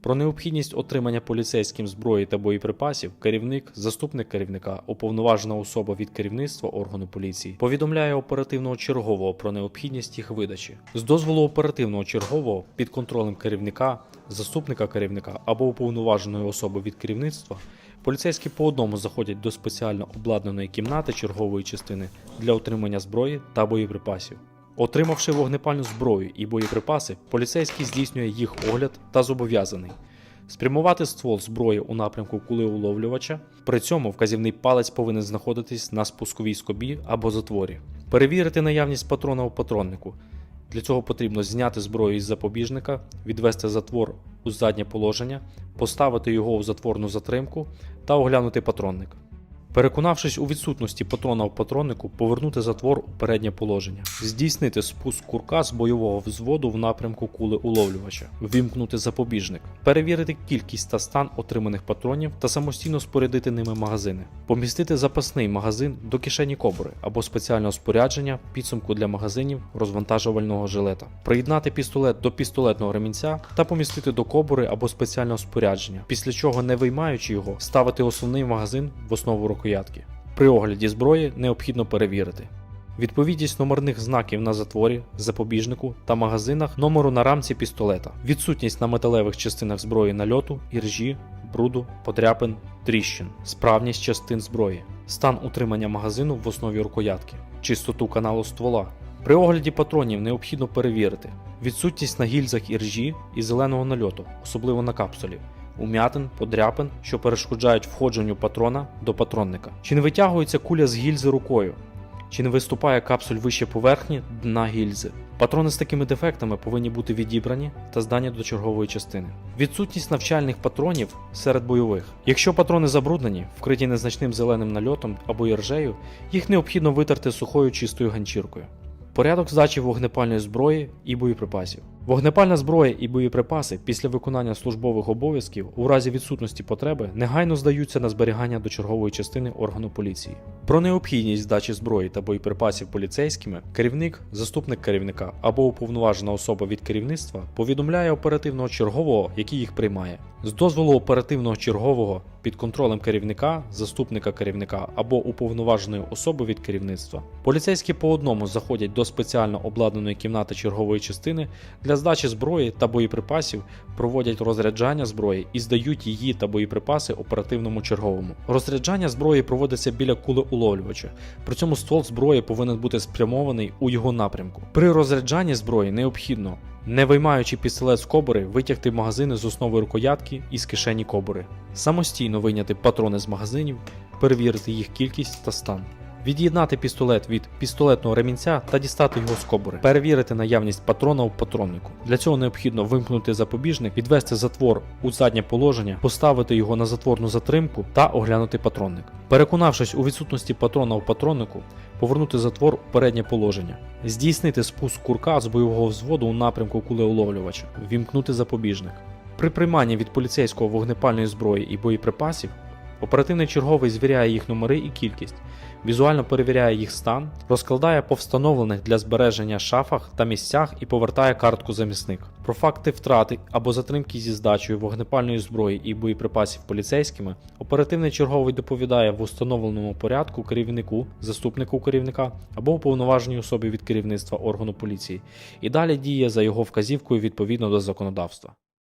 Про необхідність отримання поліцейським зброї та боєприпасів керівник, заступник керівника, уповноважена особа від керівництва органу поліції повідомляє оперативного чергового про необхідність їх видачі. З дозволу оперативного чергового під контролем керівника, заступника керівника або уповноваженої особи від керівництва. Поліцейські по одному заходять до спеціально обладнаної кімнати чергової частини для отримання зброї та боєприпасів. Отримавши вогнепальну зброю і боєприпаси, поліцейський здійснює їх огляд та зобов'язаний спрямувати ствол зброї у напрямку кулеуловлювача. При цьому вказівний палець повинен знаходитись на спусковій скобі або затворі. Перевірити наявність патрона у патроннику. Для цього потрібно зняти зброю із запобіжника, відвести затвор у заднє положення, поставити його у затворну затримку та оглянути патронник. Переконавшись у відсутності патрона в патроннику, повернути затвор у переднє положення, здійснити спуск курка з бойового взводу в напрямку кули уловлювача, ввімкнути запобіжник, перевірити кількість та стан отриманих патронів та самостійно спорядити ними магазини, помістити запасний магазин до кишені кобри або спеціального спорядження підсумку для магазинів розвантажувального жилета, приєднати пістолет до пістолетного ремінця та помістити до кобури або спеціального спорядження, після чого, не виймаючи його, ставити основний магазин в основу рукоятки. При огляді зброї необхідно перевірити. Відповідність номерних знаків на затворі, запобіжнику та магазинах номеру на рамці пістолета, відсутність на металевих частинах зброї нальоту, іржі, бруду, подряпин, тріщин, справність частин зброї, стан утримання магазину в основі рукоятки, чистоту каналу ствола. При огляді патронів необхідно перевірити відсутність на гільзах іржі і зеленого нальоту, особливо на капсулі, ум'ятин, подряпин, що перешкоджають входженню патрона до патронника. Чи не витягується куля з гільзи рукою? Чи не виступає капсуль вище поверхні дна гільзи? Патрони з такими дефектами повинні бути відібрані та здані до чергової частини. Відсутність навчальних патронів серед бойових. Якщо патрони забруднені, вкриті незначним зеленим нальотом або іржею, їх необхідно витерти сухою чистою ганчіркою. Порядок здачі вогнепальної зброї і боєприпасів. Вогнепальна зброя і боєприпаси після виконання службових обов'язків у разі відсутності потреби негайно здаються на зберігання до чергової частини органу поліції. Про необхідність здачі зброї та боєприпасів поліцейськими керівник, заступник керівника або уповноважена особа від керівництва повідомляє оперативного чергового, який їх приймає. З дозволу оперативного чергового під контролем керівника, заступника керівника або уповноваженої особи від керівництва. Поліцейські по одному заходять до спеціально обладнаної кімнати чергової частини для здачі зброї та боєприпасів, проводять розряджання зброї і здають її та боєприпаси оперативному черговому. Розряджання зброї проводиться біля кулеуловлювача. При цьому ствол зброї повинен бути спрямований у його напрямку. При розряджанні зброї необхідно не виймаючи пістолет з кобури, витягти магазини з основи рукоятки і з кишені кобури, самостійно вийняти патрони з магазинів, перевірити їх кількість та стан. Від'єднати пістолет від пістолетного ремінця та дістати його з кобури, перевірити наявність патрона у патроннику. Для цього необхідно вимкнути запобіжник, відвести затвор у заднє положення, поставити його на затворну затримку та оглянути патронник. Переконавшись у відсутності патрона у патроннику, повернути затвор у переднє положення, здійснити спуск курка з бойового взводу у напрямку кулеуловлювача, вімкнути запобіжник. При прийманні від поліцейського вогнепальної зброї і боєприпасів Оперативний черговий звіряє їх номери і кількість, візуально перевіряє їх стан, розкладає по встановлених для збереження шафах та місцях і повертає картку замісник. Про факти втрати або затримки зі здачею вогнепальної зброї і боєприпасів поліцейськими оперативний черговий доповідає в установленому порядку керівнику, заступнику керівника або уповноваженій особі від керівництва органу поліції і далі діє за його вказівкою відповідно до законодавства.